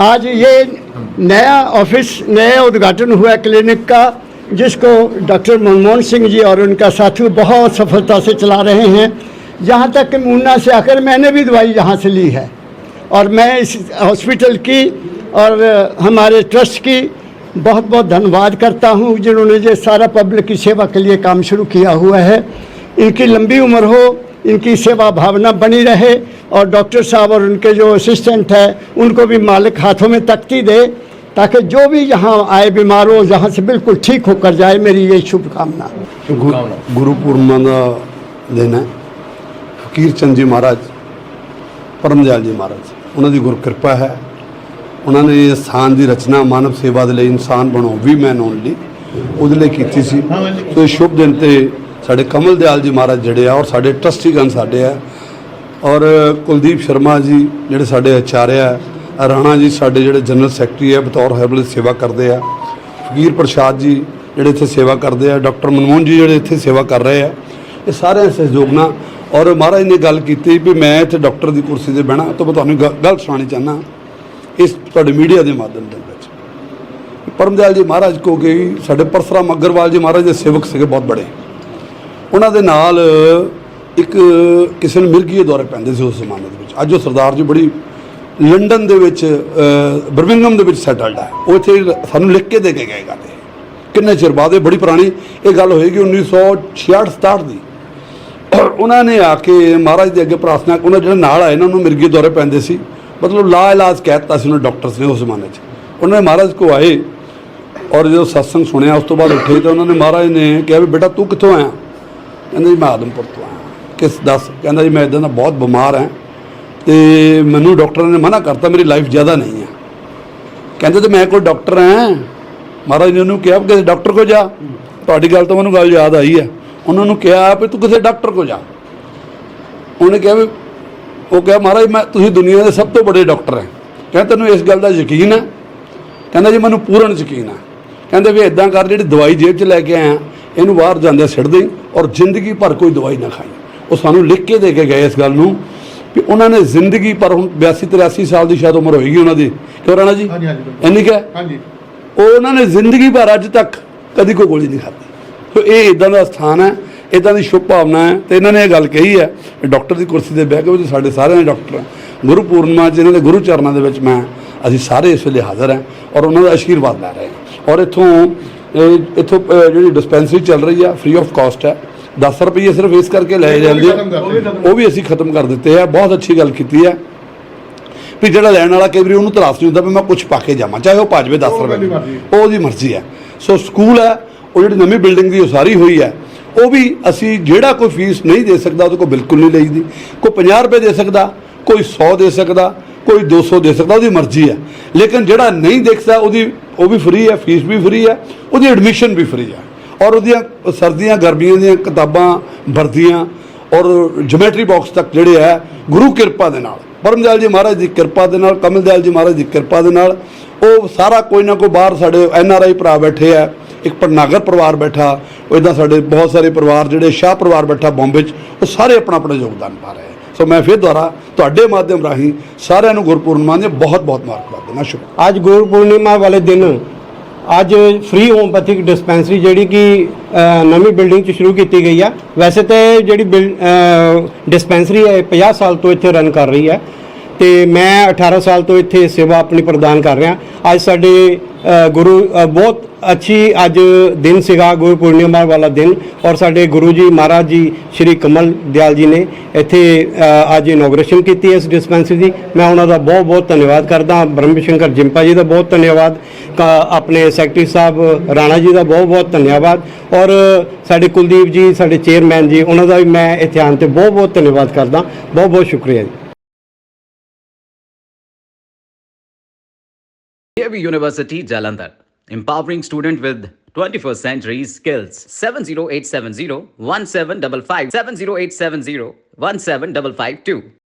आज ये नया ऑफ़िस, नया उद्घाटन हुआ क्लिनिक का, जिसको डॉक्टर मनमोहन सिंह जी और उनका साथी बहुत सफलता से चला रहे हैं। यहाँ तक कि मुन्ना से आकर मैंने भी दवाई यहाँ से ली है। और मैं इस हॉस्पिटल की और हमारे ट्रस्ट की बहुत बहुत धन्यवाद करता हूँ, जिन्होंने ये सारा पब्लिक की सेवा के लिए काम शुरू किया हुआ है। इनकी लंबी उम्र हो इनकी सेवा भावना बनी रहे और डॉक्टर साहब और उनके जो असिस्टेंट है उनको भी मालिक हाथों में तख्ती दे ताकि जो भी यहाँ आए बीमार हो यहाँ से बिल्कुल ठीक होकर जाए मेरी यही शुभकामना ਗੁ- ਗੁਰੂ ਪੂਰਨਿਮਾ ਦਾ ਦਿਨ ਹੈ ਫਕੀਰ ਚੰਦ ਜੀ ਮਹਾਰਾਜ ਪਰਮਦਿਆਲ ਜੀ ਮਹਾਰਾਜ ਉਹਨਾਂ ਦੀ ਗੁਰਕਿਰਪਾ ਹੈ ਉਹਨਾਂ ਨੇ ਇਸ ਸਥਾਨ ਦੀ ਰਚਨਾ ਮਾਨਵ ਸੇਵਾ ਦੇ ਲਈ ਇਨਸਾਨ ਬਣੋ ਵੀ ਮੈਨ ਓਨਲੀ ਉਹਦੇ ਲਈ ਕੀਤੀ ਸੀ ਸੋ ਇਸ ਸ਼ੁਭ ਦਿਨ ਤੇ ਸਾਡੇ ਕਮਲ ਦਿਆਲ ਜੀ ਮਹਾਰਾਜ ਜਿਹੜੇ ਆ ਔਰ ਸਾਡੇ ਟਰਸਟੀਗਣ ਸਾਡੇ ਆ। ਔਰ ਕੁਲਦੀਪ ਸ਼ਰਮਾ ਜੀ ਜਿਹੜੇ ਸਾਡੇ ਆਚਾਰਿਆ ਰਾਣਾ ਜੀ ਸਾਡੇ ਜਿਹੜੇ ਜਨਰਲ ਸੈਕਟਰੀ ਹੈ ਬਤੌਰ ਹਰਬਲ ਸੇਵਾ ਕਰਦੇ ਆ। ਫਕੀਰ ਪ੍ਰਸ਼ਾਦ ਜੀ ਜਿਹੜੇ ਇੱਥੇ ਸੇਵਾ ਕਰਦੇ ਆ, ਡਾਕਟਰ ਮਨਮੋਹਨ ਜੀ ਜਿਹੜੇ ਇੱਥੇ ਸੇਵਾ ਕਰ ਰਹੇ ਆ। ਇਹ ਸਾਰਿਆਂ ਦੇ ਸਹਿਯੋਗ ਨਾਲ। ਔਰ ਮਹਾਰਾਜ ਨੇ ਗੱਲ ਕੀਤੀ ਵੀ ਮੈਂ ਇੱਥੇ ਡਾਕਟਰ ਦੀ ਕੁਰਸੀ ਤੇ ਬਹਿਣਾ, ਤਾਂ ਮੈਂ ਤੁਹਾਨੂੰ ਗ- ਗੱਲ ਸੁਣਾਉਣੀ ਚਾਹੁੰਦਾ ਇਸ ਤੁਹਾਡੇ ਮੀਡੀਆ ਦੇ ਮਾਧਿਅਮ ਦੇ ਵਿੱਚ। ਪਰਮਦਿਆਲ ਜੀ ਮਹਾਰਾਜ ਕੋ ਗਈ ਸਾਡੇ ਪਰਸਰਾਮ ਅਗਰਵਾਲ ਜੀ ਮਹਾਰਾਜ ਦੇ ਸੇਵਕ ਸੀਗੇ, ਬਹੁਤ ਬੜੇ। ਉਹਨਾਂ ਦੇ ਨਾਲ ਇੱਕ ਕਿਸੇ ਨੂੰ ਮਿਰਗੀਏ ਦੌਰੇ ਪੈਂਦੇ ਸੀ ਉਸ ਜ਼ਮਾਨੇ ਦੇ ਵਿੱਚ। ਅੱਜ ਉਹ ਸਰਦਾਰ ਜੀ ਬੜੀ ਲੰਡਨ ਦੇ ਵਿੱਚ ਬਰਮਿੰਗਮ ਦੇ ਵਿੱਚ ਸੈਟਲਡ ਹੈ। ਉਹ ਇੱਥੇ ਸਾਨੂੰ ਲਿਖ ਕੇ ਦੇ ਕੇ ਗਏ ਗੱਲ। ਕਿੰਨੇ ਚਿਰ ਬਾਅਦ ਇਹ ਬੜੀ ਪੁਰਾਣੀ ਇਹ ਗੱਲ ਹੋਏਗੀ 1966 67 ਦੀ। ਉਹਨਾਂ ਨੇ ਆ ਕੇ ਮਹਾਰਾਜ ਦੇ ਅੱਗੇ ਪ੍ਰਾਰਥਨਾ ਉਹਨਾਂ ਜਿਹੜੇ ਨਾਲ ਆਏ ਨਾ, ਉਹਨੂੰ ਮਿਰਗੀ ਦੌਰੇ ਪੈਂਦੇ ਸੀ। ਮਤਲਬ ਲਾ ਇਲਾਜ ਕਹਿਤਾ ਸੀ ਉਹਨਾਂ ਡਾਕਟਰਸ ਨੇ ਉਸ ਜ਼ਮਾਨੇ 'ਚ। ਉਹਨਾਂ ਨੇ ਮਹਾਰਾਜ ਕੋ ਆਏ ਔਰ ਜਦੋਂ ਸਤਸੰਗ ਸੁਣਿਆ, ਉਸ ਤੋਂ ਬਾਅਦ ਉੱਠੇ ਤਾਂ ਉਹਨਾਂ ਨੇ ਮਹਾਰਾਜ ਨੇ ਕਿਹਾ ਵੀ, ਬੇਟਾ, ਤੂੰ ਕਿੱਥੋਂ ਆਇਆ? ਕਹਿੰਦਾ ਜੀ ਮੈਂ ਆਦਮਪੁਰ ਤੋਂ ਆਇਆ। ਕਿਸ ਦੱਸ, ਕਹਿੰਦਾ ਜੀ ਮੈਂ ਇਦਾਂ ਦਾ ਬਹੁਤ ਬਿਮਾਰ ਹਾਂ ਤੇ ਮੈਨੂੰ ਡਾਕਟਰਾਂ ਨੇ ਮਨਾ ਕਰਤਾ, ਮੇਰੀ ਲਾਈਫ ਜ਼ਿਆਦਾ ਨਹੀਂ ਹੈ। ਕਹਿੰਦੇ ਤੇ ਮੈਂ ਕੋਈ ਡਾਕਟਰ ਹਾਂ। ਮਹਾਰਾਜ ਨੇ ਉਹਨੂੰ ਕਿਹਾ ਵੀ ਕਿਸੇ ਡਾਕਟਰ ਕੋ ਜਾ। ਤੁਹਾਡੀ ਗੱਲ ਤੋਂ ਮੈਨੂੰ ਗੱਲ ਯਾਦ ਆਈ ਹੈ। ਉਹਨਾਂ ਨੂੰ ਕਿਹਾ ਵੀ ਤੂੰ ਕਿਸੇ ਡਾਕਟਰ ਕੋ ਜਾ। ਉਹਨੇ ਕਿਹਾ ਵੀ, ਉਹ ਕਿਹਾ, ਮਹਾਰਾਜ, ਮੈਂ, ਤੁਸੀਂ ਦੁਨੀਆ ਦੇ ਸਭ ਤੋਂ ਵੱਡੇ ਡਾਕਟਰ ਹੈ। ਕਹਿੰਦਾ, ਤੈਨੂੰ ਇਸ ਗੱਲ ਦਾ ਯਕੀਨ ਹੈ? ਕਹਿੰਦਾ ਜੀ, ਮੈਨੂੰ ਪੂਰਨ ਯਕੀਨ ਹੈ। ਕਹਿੰਦੇ ਵੀ ਇਦਾਂ ਕਰ, ਜਿਹੜੀ ਦਵਾਈ ਜੇਬ 'ਚ ਲੈ ਕੇ ਆਇਆ ਇਹਨੂੰ ਬਾਹਰ ਜਾਂਦੇ ਸਿੱਟ ਦੇਈ ਔਰ ਜ਼ਿੰਦਗੀ ਭਰ ਕੋਈ ਦਵਾਈ ਨਾ ਖਾਈ। ਉਹ ਸਾਨੂੰ ਲਿਖ ਕੇ ਦੇ ਕੇ ਗਏ ਇਸ ਗੱਲ ਨੂੰ ਵੀ ਉਹਨਾਂ ਨੇ ਜ਼ਿੰਦਗੀ ਭਰ ਹੁਣ 82 83 ਸਾਲ ਦੀ ਸ਼ਾਇਦ ਉਮਰ ਹੋਏਗੀ ਉਹਨਾਂ ਦੀ। ਕਿਉਂ ਰਾਣਾ ਜੀ? ਹਾਂਜੀ, ਹਾਂਜੀ, ਬਿਲਕੁਲ। ਇੰਨੀ ਕੁ ਹਾਂਜੀ। ਉਹ ਉਹਨਾਂ ਨੇ ਜ਼ਿੰਦਗੀ ਭਰ ਅੱਜ ਤੱਕ ਕਦੀ ਕੋਈ ਗੋਲੀ ਨਹੀਂ ਖਾਧੀ। ਸੋ ਇਹ ਇਦਾਂ ਦਾ ਸਥਾਨ ਹੈ ਇਦਾਂ ਦੀ ਸ਼ੁਭ ਭਾਵਨਾ ਹੈ ਤੇ ਇਹਨਾਂ ਨੇ ਇਹ ਗੱਲ ਕਹੀ ਹੈ ਕਿ ਡਾਕਟਰ ਦੀ ਕੁਰਸੀ ਤੇ ਬਹਿ ਕੇ ਵੀ ਸਾਡੇ ਸਾਰਿਆਂ ਦੇ ਡਾਕਟਰ ਹੈ। ਗੁਰੂ ਪੂਰਨਿਮਾ ਇਹਨਾਂ ਦੇ ਗੁਰੂ ਚਰਨਾਂ ਦੇ ਵਿੱਚ ਮੈਂ ਅਸੀਂ ਸਾਰੇ ਇਸ ਵੇਲੇ ਹਾਜ਼ਰ ਹਾਂ ਔਰ ਉਹਨਾਂ ਦਾ ਆਸ਼ੀਰਵਾਦ ਲੈ ਰਹੇ ਹਾਂ। ਔਰ ਇੱਥੋਂ ਇੱਥੋਂ ਜਿਹੜੀ ਡਿਸਪੈਂਸਰੀ ਚੱਲ ਰਹੀ ਆ ਫ੍ਰੀ ਆਫ ਕਾਸਟ ਹੈ। 10 ਰੁਪਏ ਸਿਰਫ ਇਸ ਕਰਕੇ ਲਏ ਜਾਂਦੇ ਆ। ਉਹ ਵੀ ਅਸੀਂ ਖਤਮ ਕਰ ਦਿੱਤੇ ਆ। ਬਹੁਤ ਅੱਛੀ ਗੱਲ ਕੀਤੀ ਹੈ ਵੀ ਜਿਹੜਾ ਲੈਣ ਵਾਲਾ ਕਈ ਵਾਰੀ ਉਹਨੂੰ ਤਰਾਸ ਨਹੀਂ ਹੁੰਦਾ ਵੀ ਮੈਂ ਕੁਝ ਪਾ ਕੇ ਜਾਵਾਂ ਚਾਹੇ ਉਹ ਭੱਜ ਜਾਵੇ 10 ਉਹ ਰੁਪਏ। ਉਹਦੀ ਦੀ। ਮਰਜ਼ੀ। ਉਹ ਉਹਦੀ ਮਰਜ਼ੀ ਹੈ। ਸੋ ਸਕੂਲ ਹੈ ਉਹ ਜਿਹੜੀ ਨਵੀਂ ਬਿਲਡਿੰਗ ਦੀ ਉਸਾਰੀ ਹੋਈ ਹੈ। ਉਹ ਵੀ ਅਸੀਂ ਜਿਹੜਾ ਕੋਈ ਫੀਸ ਨਹੀਂ ਦੇ ਸਕਦਾ ਉਹਦੇ ਕੋਲ ਬਿਲਕੁਲ ਨਹੀਂ ਲਈਦੀ। ਕੋਈ 50 ਰੁਪਏ ਦੇ ਸਕਦਾ ਕੋਈ 100 ਦੇ ਸਕਦਾ ਕੋਈ 200 ਦੇ ਸਕਦਾ ਉਹਦੀ ਮਰਜ਼ੀ ਹੈ। ਲੇਕਿਨ ਜਿਹੜਾ ਨਹੀਂ ਦੇ ਸਕਦਾ ਉਹਦੀ ਉਹ ਵੀ ਫ੍ਰੀ ਹੈ, ਫੀਸ ਵੀ ਫ੍ਰੀ ਹੈ, ਉਹਦੀ ਐਡਮਿਸ਼ਨ ਵੀ ਫ੍ਰੀ ਹੈ। ਔਰ ਉਹਦੀਆਂ ਸਰਦੀਆਂ, ਗਰਮੀਆਂ ਦੀਆਂ ਕਿਤਾਬਾਂ, ਵਰਦੀਆਂ ਔਰ ਜਿਓਮੈਟਰੀ ਬਾਕਸ ਤੱਕ ਜਿਹੜੇ ਹੈ, ਗੁਰੂ ਕਿਰਪਾ ਦੇ ਨਾਲ ਪਰਮਦਿਆਲ ਜੀ ਮਹਾਰਾਜ ਦੀ ਕਿਰਪਾ ਦੇ ਨਾਲ ਕਮਲਦਿਆਲ ਜੀ ਮਹਾਰਾਜ ਦੀ ਕਿਰਪਾ ਦੇ ਨਾਲ, ਉਹ ਸਾਰਾ ਕੋਈ ਨਾ ਕੋਈ ਬਾਹਰ ਸਾਡੇ ਐਨ ਆਰ ਆਈ ਭਰਾ ਬੈਠੇ ਆ ਇੱਕ ਪਟਨਾਗਰ ਪਰਿਵਾਰ ਬੈਠਾ, ਉਹ ਇਦਾਂ ਸਾਡੇ ਬਹੁਤ ਸਾਰੇ ਪਰਿਵਾਰ ਜਿਹੜੇ ਸ਼ਾਹ ਪਰਿਵਾਰ ਬੈਠਾ, ਬੰਬੇ 'ਚ, ਉਹ ਸਾਰੇ ਆਪਣਾ ਆਪਣਾ ਯੋਗਦਾਨ ਪਾ ਰਹੇ ਸੋ ਮੈਂ ਫਿਰ ਦੁਆਰਾ ਤੁਹਾਡੇ ਮਾਧਿਅਮ ਰਾਹੀਂ ਸਾਰਿਆਂ ਨੂੰ ਗੁਰਪੂਰਨਿਮਾ ਦੀਆਂ ਬਹੁਤ ਬਹੁਤ ਮੁਬਾਰਕਬਾਦ ਦੇਣਾ ਸ਼ੁਕਰ ਅੱਜ ਗੁਰਪੂਰਨਿਮਾ ਵਾਲੇ ਦਿਨ, ਅੱਜ ਫ੍ਰੀ ਹੋਮਪੈਥਿਕ ਡਿਸਪੈਂਸਰੀ ਜਿਹੜੀ ਕਿ ਨਵੀਂ ਬਿਲਡਿੰਗ 'ਚ ਸ਼ੁਰੂ ਕੀਤੀ ਗਈ ਆ। ਵੈਸੇ ਤਾਂ ਇਹ ਜਿਹੜੀ ਡਿਸਪੈਂਸਰੀ ਹੈ, ਇਹ 50 ਸਾਲ ਤੋਂ ਇੱਥੇ ਰਨ ਕਰ ਰਹੀ ਹੈ। ਤੇ ਮੈਂ 18 ਸਾਲ ਤੋਂ ਇੱਥੇ ਸੇਵਾ ਆਪਣੀ ਪ੍ਰਦਾਨ ਕਰ ਰਿਹਾ। ਅੱਜ ਸਾਡੇ ਗੁਰੂ ਬਹੁਤ ਅੱਛੀ ਅੱਜ ਦਿਨ ਸੀਗਾ, ਗੁਰੂ ਪੂਰਨਿਮਾ ਵਾਲਾ ਦਿਨ। ਔਰ ਸਾਡੇ ਗੁਰੂ ਜੀ ਮਹਾਰਾਜ ਜੀ, ਸ਼੍ਰੀ ਕਮਲ ਦਿਆਲ ਜੀ ਨੇ ਇੱਥੇ ਅੱਜ ਇਨੋਗ੍ਰੇਸ਼ਨ ਕੀਤੀ ਹੈ ਇਸ ਡਿਸਪੈਂਸਰੀ ਦੀ। ਮੈਂ ਉਹਨਾਂ ਦਾ ਬਹੁਤ ਬਹੁਤ ਧੰਨਵਾਦ ਕਰਦਾ ਬ੍ਰਹਮ ਸ਼ੰਕਰ ਜਿੰਪਾ ਜੀ ਦਾ ਬਹੁਤ ਧੰਨਵਾਦ। ਕਾ- ਆਪਣੇ ਸੈਕਟਰੀ ਸਾਹਿਬ ਰਾਣਾ ਜੀ ਦਾ ਬਹੁਤ ਬਹੁਤ ਧੰਨਵਾਦ। ਔਰ ਸਾਡੇ ਕੁਲਦੀਪ ਜੀ, ਸਾਡੇ ਚੇਅਰਮੈਨ ਜੀ, ਉਹਨਾਂ ਦਾ ਵੀ ਮੈਂ ਇੱਥੇ ਆਉਣ ਤੇ ਬਹੁਤ ਬਹੁਤ ਧੰਨਵਾਦ ਕਰਦਾ। ਬਹੁਤ ਬਹੁਤ ਸ਼ੁਕਰੀਆ ਜੀ। JV University Jalandhar, empowering student with 21st century skills. 70870 1755 70870 17552.